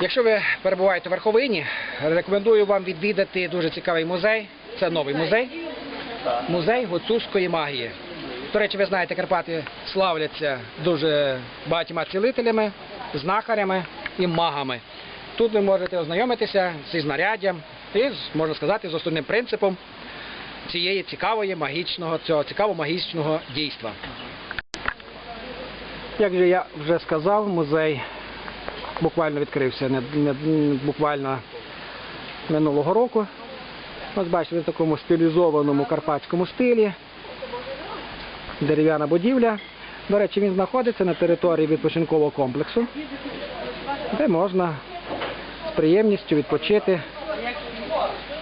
Якщо ви перебуваєте в Верховині, рекомендую вам відвідати дуже цікавий музей. Це новий музей. Музей гуцульської магії. До речі, ви знаєте, Карпати славляться дуже багатьма цілителями, знахарями і магами. Тут ви можете ознайомитися зі знаряддям і, можна сказати, з основним принципом цієї цікавої магічного, цього цікавого магічного дійства. Як же я вже сказав, музей буквально відкрився не, не, буквально минулого року. Ось бачите, в такому стилізованому карпатському стилі. Дерев'яна будівля. До речі, він знаходиться на території відпочинкового комплексу, де можна з приємністю відпочити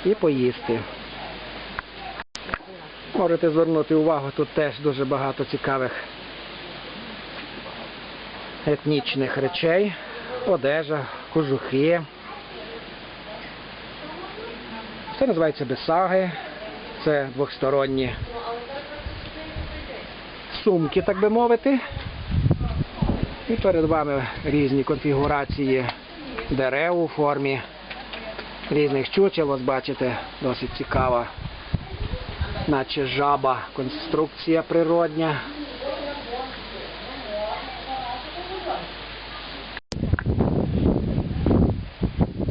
і поїсти. Можете звернути увагу, тут теж дуже багато цікавих етнічних речей, одежа, кожухи. Це називається бесаги. Це двохсторонні сумки, так би мовити. І перед вами різні конфігурації дерев у формі різних чучел. Ось бачите, досить цікава, наче жаба, конструкція природня.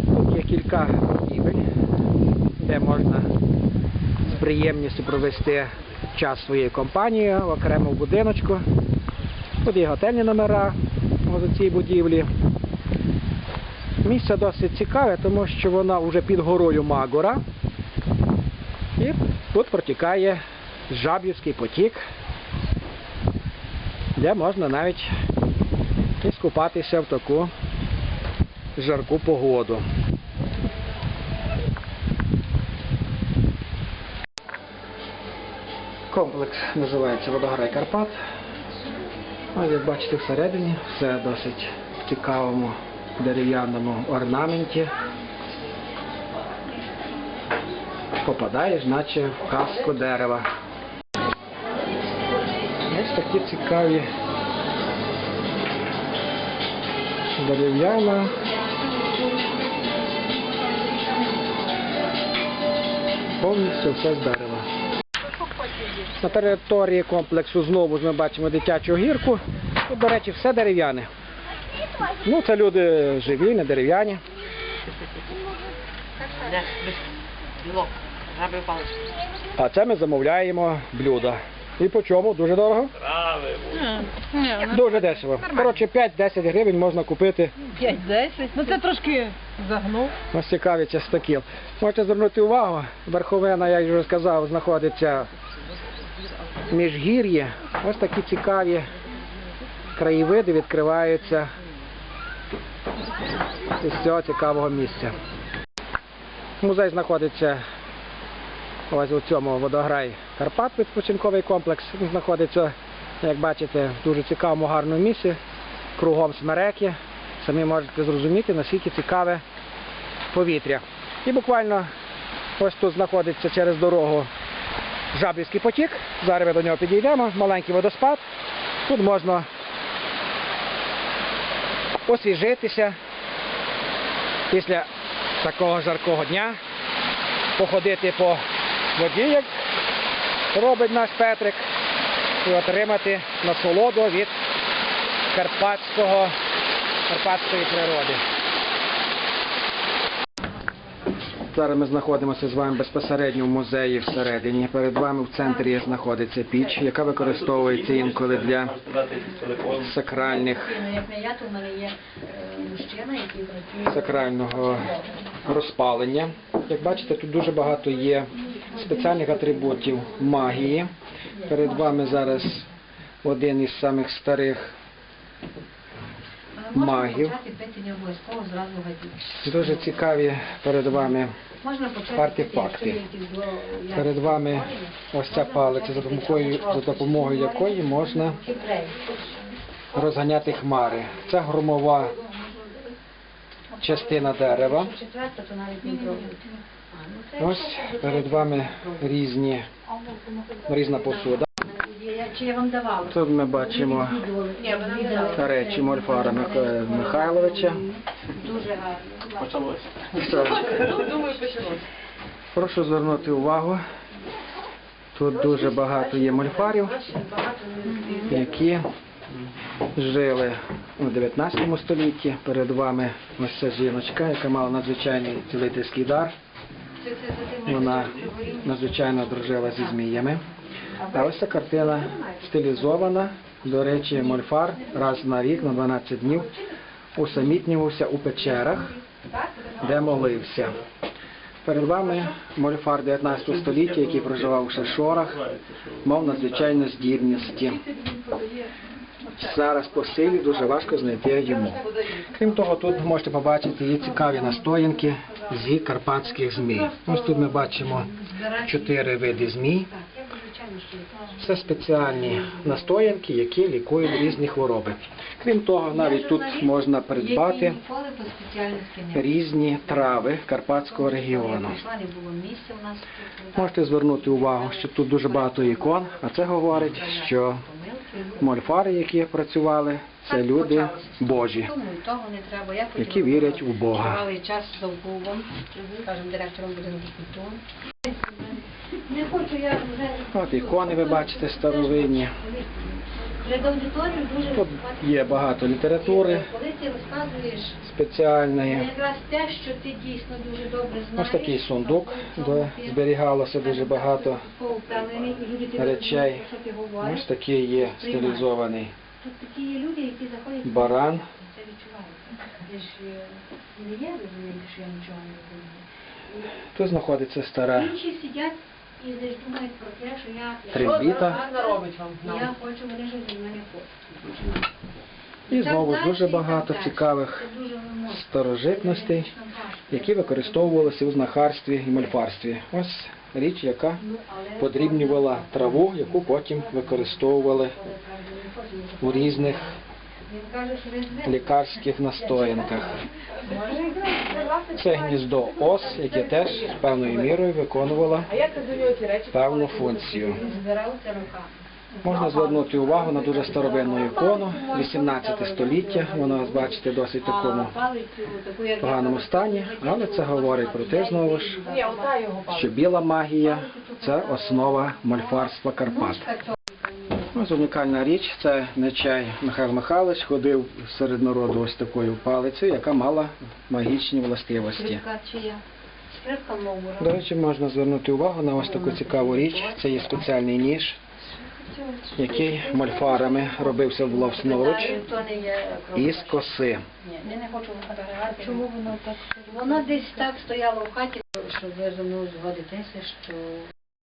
Тут є кілька будівель, де можна з приємністю провести час своєю компанією в окремому будиночку. Тут є готельні номера у цій будівлі. Місце досить цікаве, тому що вона вже під горою Магора. І тут протікає Жаб'ївський потік, де можна навіть і скупатися в таку жарку погоду. Комплекс називається Водограй Карпат. Ось як бачите всередині все досить в цікавому дерев'яному орнаменті. Попадаєш, наче в казку дерева. Ось такі цікаві дерев'яна. Повністю все з дерева. На території комплексу знову ж ми бачимо дитячу гірку. Тут, до речі, все дерев'яне. Ну, це люди живі, не дерев'яні. А це ми замовляємо блюда. І по чому? Дуже дорого? Дуже дешево. Коротше, 5-10 гривень можна купити 5-10. Ну це трошки загнув. ось цікаві частокіл. Можете звернути увагу, верховина, як я вже сказав, знаходиться міжгір'ї. Ось такі цікаві краєвиди відкриваються із цього цікавого місця. Музей знаходиться ось у цьому водограй Карпат, відпочинковий комплекс. Знаходиться, як бачите, в дуже цікавому гарному місці, кругом смереки. Самі можете зрозуміти, наскільки цікаве повітря. І буквально ось тут знаходиться через дорогу Жабівський потік. Зараз ми до нього підійдемо. Маленький водоспад. Тут можна освіжитися після такого жаркого дня, походити по воді, як робить наш Петрик, і отримати насолоду від карпатського, карпатської природи. Зараз ми знаходимося з вами безпосередньо в музеї всередині. Перед вами в центрі знаходиться піч, яка використовується інколи для сакральних сакрального розпалення. Як бачите, тут дуже багато є спеціальних атрибутів магії. Перед вами зараз один із самих старих магів. зразу гадів. Дуже цікаві перед вами Артефакти. Перед вами ось ця палиця, за допомогою, за допомогою якої можна розганяти хмари. Це громова частина дерева. Ось перед вами різні, різна посуда. Тут ми бачимо речі Мольфара Михайловича. Дуже гарно. Прошу звернути увагу. Тут дуже багато є мольфарів, які жили у 19 столітті. Перед вами ось ця жіночка, яка мала надзвичайний цілительський дар. Вона надзвичайно дружила зі зміями. А ось ця картина стилізована. До речі, мольфар раз на рік, на 12 днів, усамітнювався у печерах, де молився. Перед вами мольфар 19 століття, який проживав у Шешорах, мав надзвичайну здібності. Зараз по силі дуже важко знайти йому. Крім того, тут можете побачити є цікаві настоянки зі карпатських змій. Ось тут ми бачимо чотири види змій. Це спеціальні настоянки, які лікують різні хвороби. Крім того, навіть тут можна придбати різні трави карпатського регіону. Можете звернути увагу, що тут дуже багато ікон, а це говорить, що мольфари, які працювали, це люди Божі. Того не треба. Які вірять у Бога. Час з завкубом, директором будинку культури. Не хочу, я вже... От ікони ви бачите старовинні. Тут є багато літератури спеціальної. Ось такий сундук, де зберігалося дуже багато речей. Ось такий є стилізований баран. Е. Тут знаходиться стара І думають про те, що я... Трембіта. Робить вам. Я хочу, вони ж від мене хочуть. І знову дуже багато цікавих старожитностей, які використовувалися у знахарстві і мольфарстві. Ось річ, яка подрібнювала траву, яку потім використовували не не у різних лікарських настоянках. Це гніздо ос, яке теж певною мірою виконувало певну функцію. Можна звернути увагу на дуже старовинну ікону 18 століття. Вона, бачите, досить такому поганому стані, але це говорить про те знову ж, що біла магія це основа мольфарства Карпат. Ось унікальна річ, це нечай Михайло Михайлович ходив серед народу ось такою палицею, яка мала магічні властивості. До речі, можна звернути увагу на ось таку цікаву річ. Це є спеціальний ніж, який мольфарами робився власноруч із коси. Чому воно так? Воно десь так стояло в хаті, що ви зі мною згодитеся, що